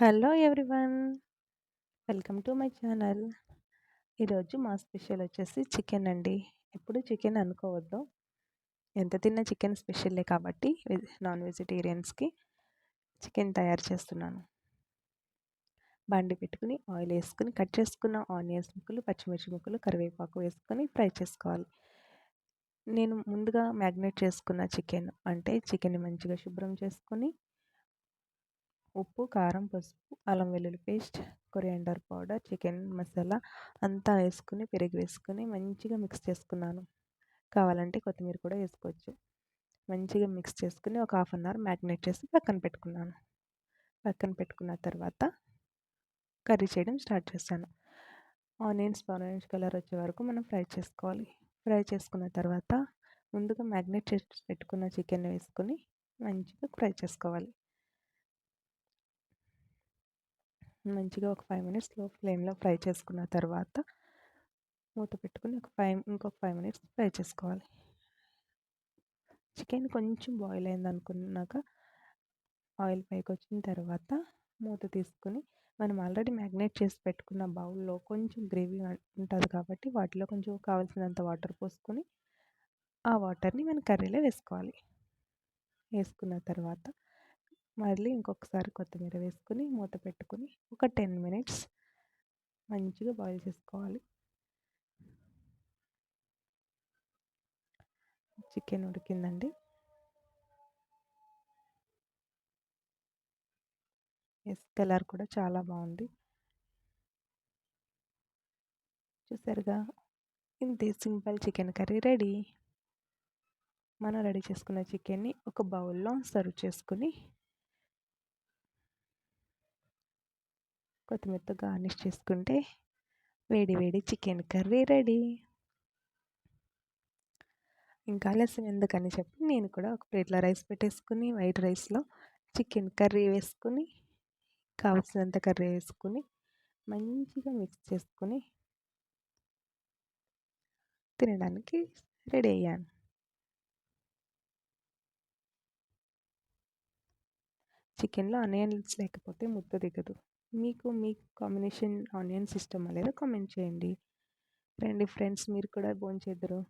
Hello everyone. Welcome to my channel. ఈరోజు మా special వచ్చేసి చికెన్ అండి. ఎప్పుడు చికెన్ అనుకోవద్దు. ఎంత తిన్నా చికెన్ స్పెషల్లే కాబట్టి నాన్ వెజిటేరియన్స్కి చికెన్ తయారు చేస్తున్నాను. బండి పెట్టుకుని ఆయిల్ వేసుకుని కట్ చేసుకున్న ఆనియన్స్ ముక్కలు పచ్చిమిర్చి ముక్కలు కరివేపాకు వేసుకొని ఫ్రై చేసుకోవాలి. నేను ముందుగా మ్యాగ్నేట్ చేసుకున్న చికెన్ అంటే చికెన్ మంచిగా శుభ్రం చేసుకొని ఉప్పు కారం పసుపు అల్లం వెల్లుల్లి paste coriander powder chicken masala అంతా వేసుకుని పెరుగు వేసుకుని మంచిగా మిక్స్ చేసుకున్నాను. కావాలంటే కొత్తిమీర కూడా వేసుకోవచ్చు. మంచిగా మిక్స్ చేసుకుని ఒక హాఫ్ అన్ అవర్ మ్యాగ్నేట్ చేసి పక్కన పెట్టుకున్నాను. పక్కన పెట్టుకున్న తర్వాత కర్రీ చేయడం స్టార్ట్ చేశాను. ఆనియన్స్ ఆరెంజ్ కలర్ వచ్చే వరకు మనం ఫ్రై చేసుకోవాలి. ఫ్రై చేసుకున్న తర్వాత ముందుగా మ్యాగ్నేట్ చేసి పెట్టుకున్న చికెన్ వేసుకొని మంచిగా ఫ్రై చేసుకోవాలి. మంచిగా ఒక ఫైవ్ మినిట్స్లో ఫ్లేమ్లో ఫ్రై చేసుకున్న తర్వాత మూత పెట్టుకుని ఒక ఫైవ్ ఇంకొక ఫైవ్ మినిట్స్ ఫ్రై చేసుకోవాలి. చికెన్ కొంచెం బాయిల్ అయింది అనుకున్నాక ఆయిల్ పైకి వచ్చిన తర్వాత మూత తీసుకుని మనం ఆల్రెడీ మ్యాగ్నేట్ చేసి పెట్టుకున్న బౌల్లో కొంచెం గ్రేవీ ఉంటుంది కాబట్టి వాటిలో కొంచెం కావాల్సినంత వాటర్ పోసుకొని ఆ వాటర్ని మనం కర్రీలో వేసుకోవాలి. వేసుకున్న తర్వాత మళ్ళీ ఇంకొకసారి కొత్తిమీర వేసుకుని మూత పెట్టుకుని ఒక టెన్ మినిట్స్ మంచిగా బాయిల్ చేసుకోవాలి. చికెన్ ఉడికిందండి. ఎస్ కలర్ కూడా చాలా బాగుంది. చూసారుగా ఇంతే సింపుల్ చికెన్ కర్రీ రెడీ. మనం రెడీ చేసుకున్న చికెన్ని ఒక బౌల్లో సర్వ్ చేసుకుని కొత్తిమీరతో గార్నిష్ చేసుకుంటే వేడి వేడి చికెన్ కర్రీ రెడీ. ఇంకా ఆలస్యం ఎందుకని చెప్పి నేను కూడా ఒక ప్లేట్లో రైస్ పెట్టేసుకుని వైట్ రైస్లో చికెన్ కర్రీ వేసుకుని కావలసినంత కర్రీ వేసుకుని మంచిగా మిక్స్ చేసుకుని తినడానికి రెడీ అయ్యాను. చికెన్లో ఆనియన్స్ లేకపోతే ముద్ద దిగదు. మీకు మీ కాంబినేషన్ ఆనియన్స్ ఇష్టమా లేదా కామెంట్ చేయండి. రండి ఫ్రెండ్స్ మీరు కూడా భోంచేద్దరు.